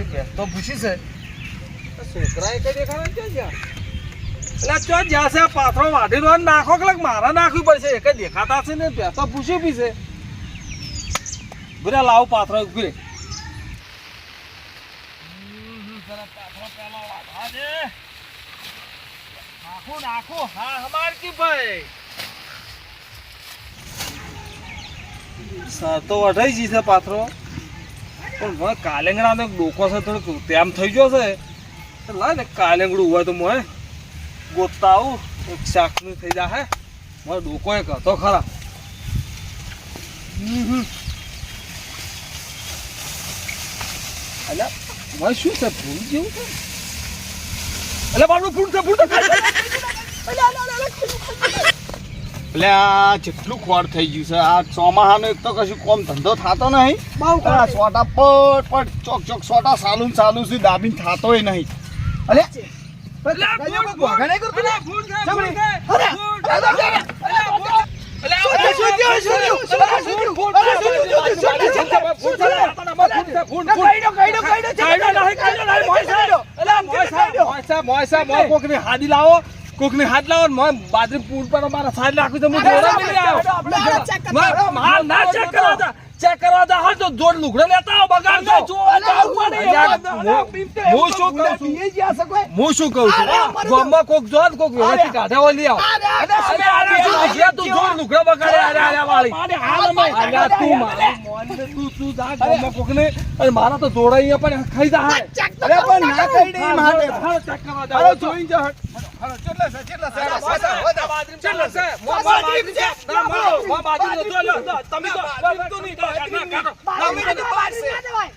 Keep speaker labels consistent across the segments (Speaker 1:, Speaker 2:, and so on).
Speaker 1: આપણી ભેંસ તો ભૂસી છે.
Speaker 2: છોકરા કઈ દેખાડે છે જ્યાં
Speaker 1: એટલે ચો જ્યાં છે? પાથરો વાઢી દો નાખો કે મારા નાખવી પડશે? એક દેખાતા છે ને ભેંસ તો ભૂસી બી છે. બુરા લાવ પાથરો ઊભી નાખું નાખું. હા હમાર કી ભાઈ? તો અઢાઈ જી છે પાથરો. પણ મને કાલેંગડાનો એક ડોકો છે થોડુંક તેમ થઈ ગયો છે તો લાય ને કાલેંગડું હોય તો મોય ગોતતા આવું એક શાકનું થઈ જાય મારો ડોકો એક હતો ખરા. અલ્યા મારે શું છે ભૂલ જેવું છે એટલે મારું ભૂલ છે ભૂલ છે
Speaker 2: એટલે આ જેટલું ખોર થઈ ગયું છે આ ચોમાહાનો એક તો કશું કોમ ધંધો થતો નહીં.
Speaker 1: બહુ
Speaker 2: આ સોટા પટ પટ ચોક ચોક સોટા સાલું સાલું સુધી દાબીને થતોય નહીં. અલે.
Speaker 1: હાદી લાવો. કોકની હાથ લાવો ને મને બાજરી પૂર પર મારા સાઈડ નાખું તો હું જોરા આવો. માલ ના ચેક કરવા જા ચેક કરવા જા હા તો જોડ લુગડો લેતા આવો બગાડ દો. હું શું કહું છું? હું શું કહું છું? ગોમમાં કોક જો કોક વ્યવસ્થિત કાઢે ઓલી આવ. અરે અરે તું જોડ લુગડો બગાડે અરે અરે વાળી. અરે તું મારા તું તું જા ગોમમાં કોક ને અરે મારા તો જોડા અહીંયા પણ ખાઈ જા.
Speaker 2: અરે પણ ના કરી. દે માટે
Speaker 1: ચેક કરવા જા.
Speaker 2: અરે જોઈને જા
Speaker 1: હાલો, ચેટલા છે? છે? મો બાજરી છે. ના, મો- મો બાજરી તો લો, લો, તમે તો તું નહીં, ના, ના, કાઢો. તમે કીધું બાર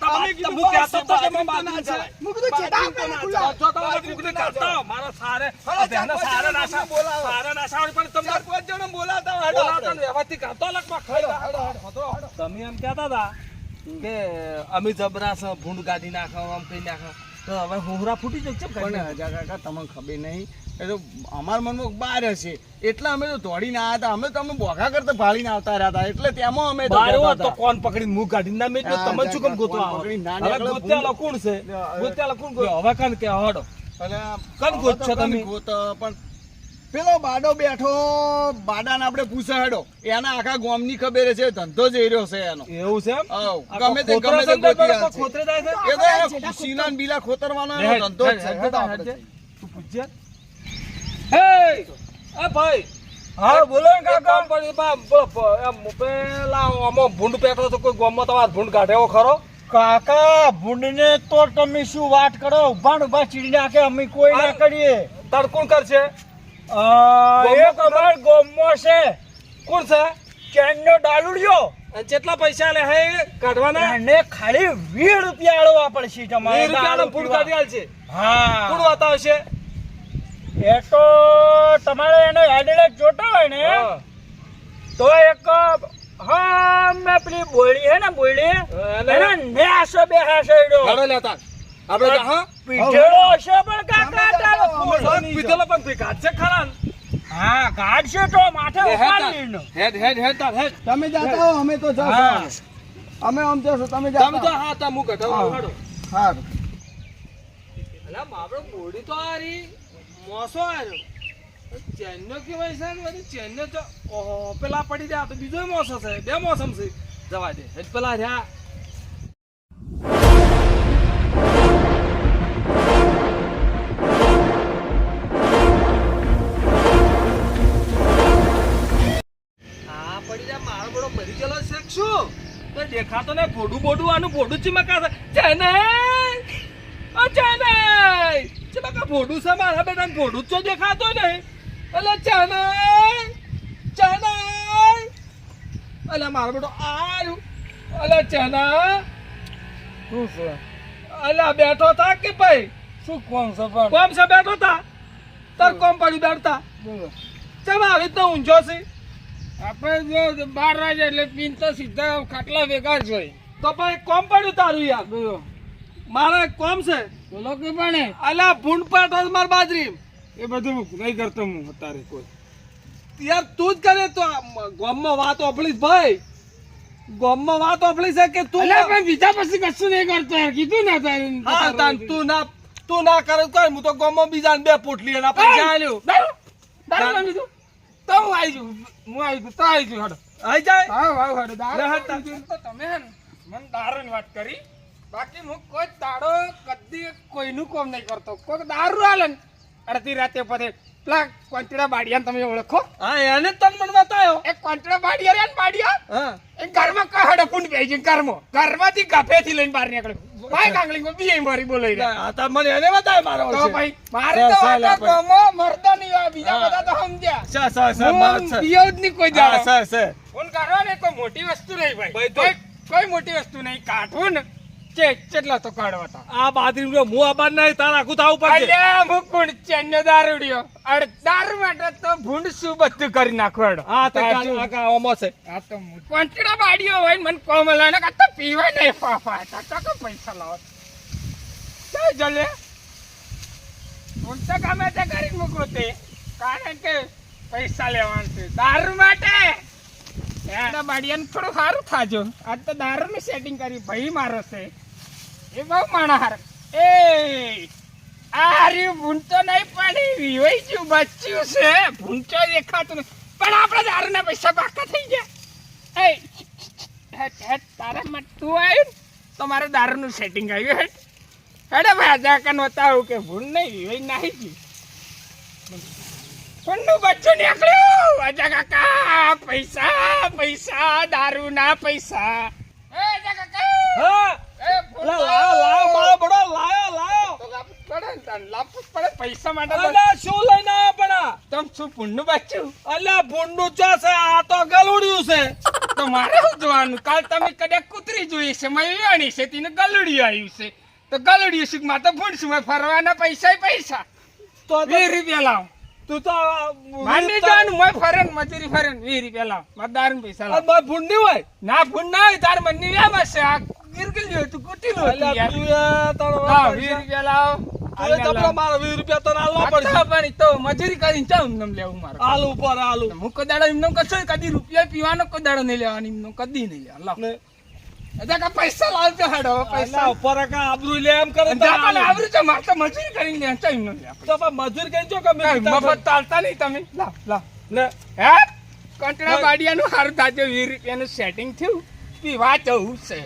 Speaker 1: તમે કીધું હું કહેતો તો કે મો બાજરી છે. તો જો તમે કુકને કાઢતા હો, મારા સારે બહેના સારે નાસા સારે નાસા પણ તમને બોલાવતા ને વ્યવસ્થિત કાઢતો લગમાં ખાઈ તમે એમ કહેતા હતા કે અમે જબરા ભૂંડ ગાડી નાખો આમ કઈ નાખો તો હવે હોહરા ફૂટી જશે
Speaker 2: પણ હજા કાકા તમને ખબર નહીં એ તો અમારા મનમાં બાર હશે. એટલે અમે તો દોડીને આવ્યા હતા. અમે તો બોઘા કરતા ભાળીને આવતા રહ્યા હતા. એટલે તેમાં અમે
Speaker 1: બાર તો કોણ પકડીને મુખ કાઢીને ના
Speaker 2: મેં
Speaker 1: તમે શું કેમ ગોતવા?
Speaker 2: ના
Speaker 1: હવે ગોત્યાલો કોણ છે. ગોત્યાલો કોણ? હવે કન કે હડો.
Speaker 2: એટલે
Speaker 1: કન ગોત છો તમે?
Speaker 2: ગોત, પણ પેલો બાડો બેઠો બાડાને આપણે પૂછે હેડો. એના આખા ગામની ખબર છે ધંધો જઈ રહ્યો છે એનો.
Speaker 1: એવું છે
Speaker 2: ગમે તે ગમે તે ગોતી
Speaker 1: કરો, ખોતરે જાય છે?
Speaker 2: એ તો સીના બીલા ખોતરવાનો ધંધો છે.
Speaker 1: તું પૂછજે. હે! એ ભાઈ.
Speaker 2: હા બોલો ને
Speaker 1: એક કામ પડ્યું, બા, બોલો, પ- એમ પેલા આમાં ભૂંડ પેટો તો કોઈ ગામમાં તમારે ભૂંડ કાઢે ખરો?
Speaker 2: કાકા ભૂંડને તો તમે શું વાત કરો? ઊભા ને ઊભા ચીડી નાખે અમે કોઈ ના કરીએ.
Speaker 1: તડકુણ કરશે?
Speaker 2: એક અમાર ગોમો છે.
Speaker 1: કોણ છે?
Speaker 2: ચેનનો ડાલુડિયો.
Speaker 1: કેટલા પૈસા લે હે કાઢવાના?
Speaker 2: ખાલી 20 રૂપિયા આળવા પડશે તમારે
Speaker 1: રૂપિયાનો ફૂડ કાઢી આલશે.
Speaker 2: હા.
Speaker 1: કોણ બતાવશે
Speaker 2: એ તો તમારે એનો એડ્રેસ જોતો હોય ને તો એક હા મેં પેલી બોયડી હે ને બોલી
Speaker 1: એને-
Speaker 2: એને બે હાસો એડો
Speaker 1: હેડો લેતા આપણે તો હા.
Speaker 2: પીઠેલો હશે પણ કાકા તારો.
Speaker 1: પીધેલો પણ ભઈ કાઢશે ખરા?
Speaker 2: હા કાઢશે તો માથે
Speaker 1: હેડ
Speaker 2: ઉપાડીને.
Speaker 1: હેડ હેડ હેડ તાર હેડ.
Speaker 2: તમે જાતા હો અમે તો
Speaker 1: હા.
Speaker 2: અમે આમ જશો તમે
Speaker 1: તમે તો હા. તા મું કઢાવું
Speaker 2: હા.
Speaker 1: અલા માવડો બોડી તો આરી મોસો આવ્યો ચેન્નો કેવાય છે ને? ચેન્નો તો ઓહો, પેલા પડી જાય તો બીજો મોસો છે. બે મોસમ છે. જવા દે. હેડ પેલા રહ્યા દેખાતો ને ભોડું બોડું આનું ભોડું ચીમકા છે ચેન્નઈ ભોડું છે મારા બેટા ભોડું તો દેખાતો નહીં. એટલે ચનાય ચેન્નઈ એટલે મારો બેટો આર્યું એટલે ચેન્નઈ
Speaker 2: શું છે?
Speaker 1: એટલે બેઠો તા કે ભાઈ?
Speaker 2: શું કોમ છે
Speaker 1: કોમ છે બેઠો તા તાર કોમ પડ્યું બેઠતા. ચાલ આવી રીતના ઊંઝો છે?
Speaker 2: આપણે જો બાર વાગે એટલે પીન તો સીધા ખાટલા ભેગા જ હોય.
Speaker 1: તો ભાઈ કોમ પડ્યું તારું યાર. મારે કોમ છે.
Speaker 2: બોલો કે પણ
Speaker 1: અલા ભૂંડ માર બાજરી.
Speaker 2: એ બધું નહીં કરતો હું અત્યારે કોઈ.
Speaker 1: યાર તું જ કરે તો આ વાત ઓપડીશ ભાઈ. ગામમાં વાત ઓફલી છે કે તું
Speaker 3: અલ્યા પણ બીજા પછી કશું નહીં કરતો યાર. કીધું ના તારે
Speaker 1: હા તાન તું ના તું ના કરે તો હું તો ગામમાં બીજાને બે પોટલી
Speaker 3: દારૂ? દારૂ લઈ લીધું તો? હું આવી જઉં. હું આવી જઉં. તો આવી જઉં હડો.
Speaker 1: આઈ જાય?
Speaker 3: હા વાવ હડો. દારૂ તમે હે ને મને દારૂની વાત કરી. બાકી હું કોઈ તાળો કદી કોઈનું કોમ નહીં કરતો. કોઈ દારૂ આલે ને અડધી રાતે પડે પેલા કોંચડા બાડિયા તમે ઓળખો?
Speaker 1: હા એને તન મને બતાયો
Speaker 3: એ કોંચડા બાડિયા ને બાડિયા?
Speaker 1: હા.
Speaker 3: એ ઘરમાં કહડે પૂંડ બે છે ઘરમાં. ઘરમાંથી ગાફેથી લઈને બહાર નીકળ્યો. ભાઈ કાંગલીમાં બી મારી બોલાઈ રહ્યા.
Speaker 1: આ મને એને બતાય મારો
Speaker 3: તો ભાઈ મારે તો વાતો
Speaker 1: આપણે.
Speaker 3: ગમો નહીં હોય બીજા બધા તો સમજ્યા.
Speaker 1: સર સર સર માર
Speaker 3: પીયો જ નહીં કોઈ જાણે
Speaker 1: સર સર
Speaker 3: ફોન કરવા ને કોઈ મોટી વસ્તુ નહીં ભાઈ. કોઈ મોટી વસ્તુ નહીં કાઢવું ને. કેટલા તો કાઢવા
Speaker 1: આ બાદરી નો મું આબાદ નહીં તાર આખું થાવું પડશે.
Speaker 3: અલ્યા મુકુણ ચેન્નો દારૂડિયો. અરે દારૂ માટે તો ભૂંડ બધું કરી નાખો
Speaker 1: હા તો આ કા છે.
Speaker 3: આ તો મુ- બાડીઓ હોય ને કોમલા ને તો પીવાય નહીં ફાફા તો તો પૈસા લાવો. ચાલ જલે. હું તો તે કરી મૂકું તે. કારણ કે પૈસા લેવાનું છે. દારૂ માટે. બાડિયાને થોડું સારું થાજો. આજ તો દારૂનું સેટિંગ કરી. ભાઈ મારો છે એ બહુ માણા હાર એ આ હાર્યું ભૂંચો નહીં પડી. વિવાઈ ગયું, બચ્યું છે. ભૂંચો દેખાતું નહીં પણ આપણે દારૂના પૈસા બાકા થઈ ગયા. એ, હેટ હેટ, તારા માટે તું આવ્યું તો મારે દારૂનું સેટિંગ આવ્યું હેટ હેડે ભાઈ આજા નહોતા બતાવું કે ભૂલ નહીં વિવાઈ નાહી ગયું. ભૂંડનું બચ્ચું નીકળ્યું. અજા કાકા, પૈસા પૈસા, દારૂના પૈસા. એ અજા કાકા.
Speaker 1: હા. લાયો લાયો મારો બડો લાયો લાયો.
Speaker 3: તો લાપસ પડે ને તાન, લાપસ પડે પૈસા માટે
Speaker 1: અલ્યા શું લઈને આયા પણ
Speaker 3: તમ શું પુણ્યનું બચ્ચું
Speaker 1: અલ્યા ભૂંડનું ચો છે આ તો ગલુડિયું છે.
Speaker 3: તો મારે શું જોવાનું? કાલ તમે કદાચ કૂતરી જોઈ છે મેં વેણી છે તેને ગલુડિયું આવ્યું છે. તો ગલુડિયું શીખ તો ભૂંડશું મેં ફરવાના પૈસા પૈસા.
Speaker 1: તો
Speaker 3: વીસ રૂપિયા લાવ.
Speaker 1: તું તો
Speaker 3: માંડી જવાનું મેં ફરેન મજૂરી ફરે ને વીસ રૂપિયા લાવ. મતદાર પૈસા લાવ.
Speaker 1: ભૂંડી હોય?
Speaker 3: ના ભૂંડ ના હોય તાર મનની વ્યામ હશે આ તું કૂટી લો
Speaker 1: અલ્યા તું એ તારો
Speaker 3: લાવ
Speaker 1: વાપર
Speaker 3: વીસ
Speaker 1: છે.
Speaker 3: રૂપિયા લાવ.
Speaker 1: તું એ તપલો મારો રૂપિયા તને આલવા પડશે
Speaker 3: પડશે. પણ તો મજૂરી કરીને ચાલ એમને લેવું મારે.
Speaker 1: આલુ ઉપર આલુ
Speaker 3: હું કોઈ દાડો કશો કદી રૂપિયા પીવાનો કોઈ નહીં લેવાનો એમને કદી નહીં લેવાનો. લાવ. એટલે કે પૈસા લાવજો હેડો પૈસા.
Speaker 1: ઉપર કા આબરૂ લે એમ કરે તો
Speaker 3: છે મારે તો મજૂરી કરીને લે ચાલ એમને લે
Speaker 1: તો પણ મજૂર કઈ છો કે
Speaker 3: મફત ચાલતા નહીં તમે. લાવ લાવ.
Speaker 1: ને.
Speaker 3: હે? કંટડા બાડિયાનું હારું તાજો વીસ રૂપિયાનું સેટિંગ થયું. પીવા જવું છે.